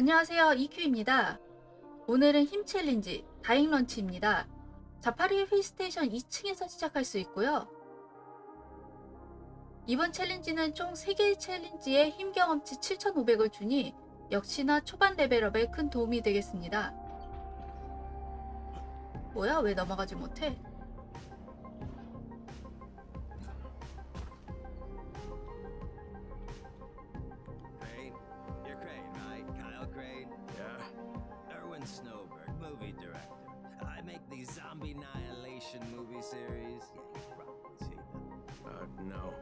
안녕하세요. EQ입니다. 오늘은 힘 챌린지 다잉 런치입니다. 자파리 힐스테이션 2층에서 시작할 수 있고요. 이번 챌린지는 총 3개의 챌린지에 힘 경험치 7,500을 주니 역시나 초반 레벨업에 큰 도움이 되겠습니다. 뭐야? 왜 넘어가지 못해? These zombie annihilation movie series. Yeah, you probably seen them. Uh, no.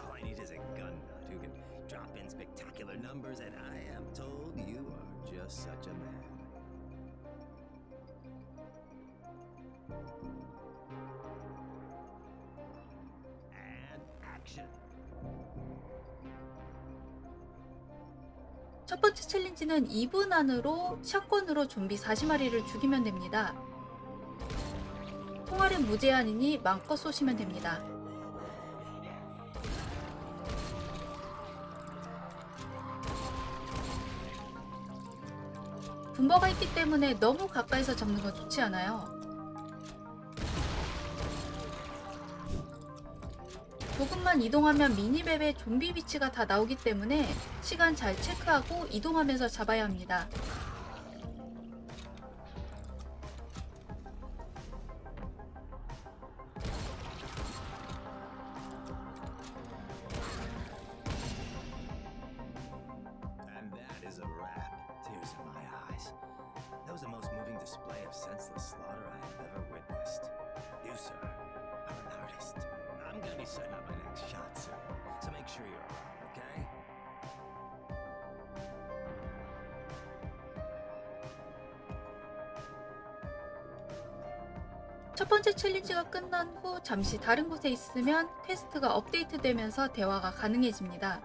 All I need is a gun nut who can drop in spectacular numbers, and I am told you are just such a man. And action. 첫 번째 챌린지는 2분 안으로 샷건으로 좀비 40마리를 죽이면 됩니다. 통화는 무제한이니 마음껏 쏘시면 됩니다. 분버가 있기 때문에 너무 가까이서 잡는 건 좋지 않아요. 조금만 이동하면 미니맵에 좀비 위치가 다 나오기 때문에 시간 잘 체크하고 이동하면서 잡아야 합니다. 첫 번째 챌린지가 끝난 후 잠시 다른 곳에 있으면 퀘스트가 업데이트되면서 대화가 가능해집니다.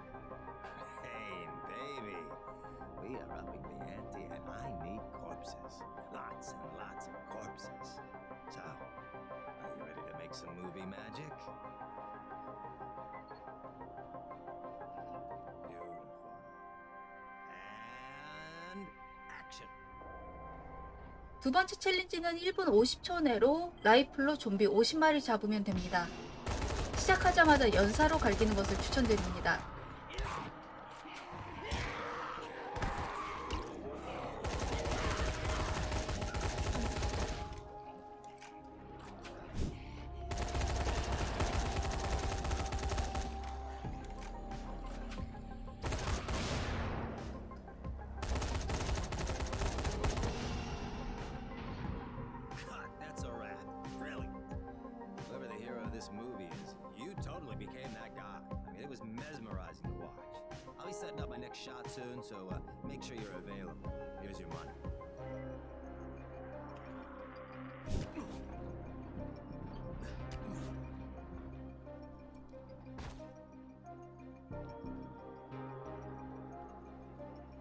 두 번째 챌린지는 1분 50초 내로 라이플로 좀비 50마리 잡으면 됩니다. 시작하자마자 연사로 갈기는 것을 추천드립니다. This movie is, you totally became that guy. I mean, it was mesmerizing to watch. I'll be setting up my next shot soon, so uh, make sure you're available. Here's your money.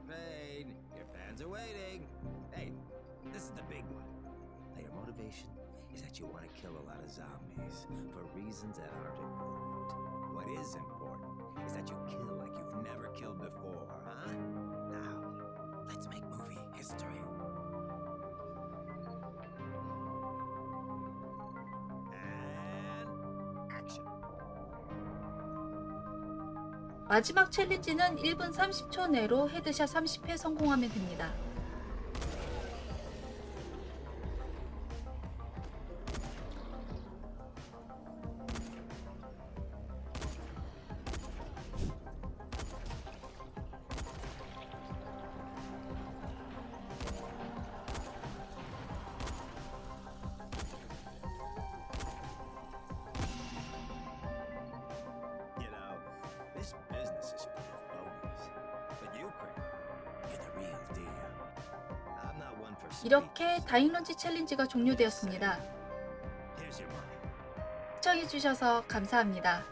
Rain, your fans are waiting. you want to kill a lot of zombies for reasons that aren't important. What is important is that you kill like you've never killed before, huh? Now, let's make movie history. And action. 마지막 챌린지는 1분 30초 내로 헤드샷 30회 성공하면 됩니다. 이렇게. 다잉런치 챌린지가 종료되었습니다. 시청해주셔서 감사합니다.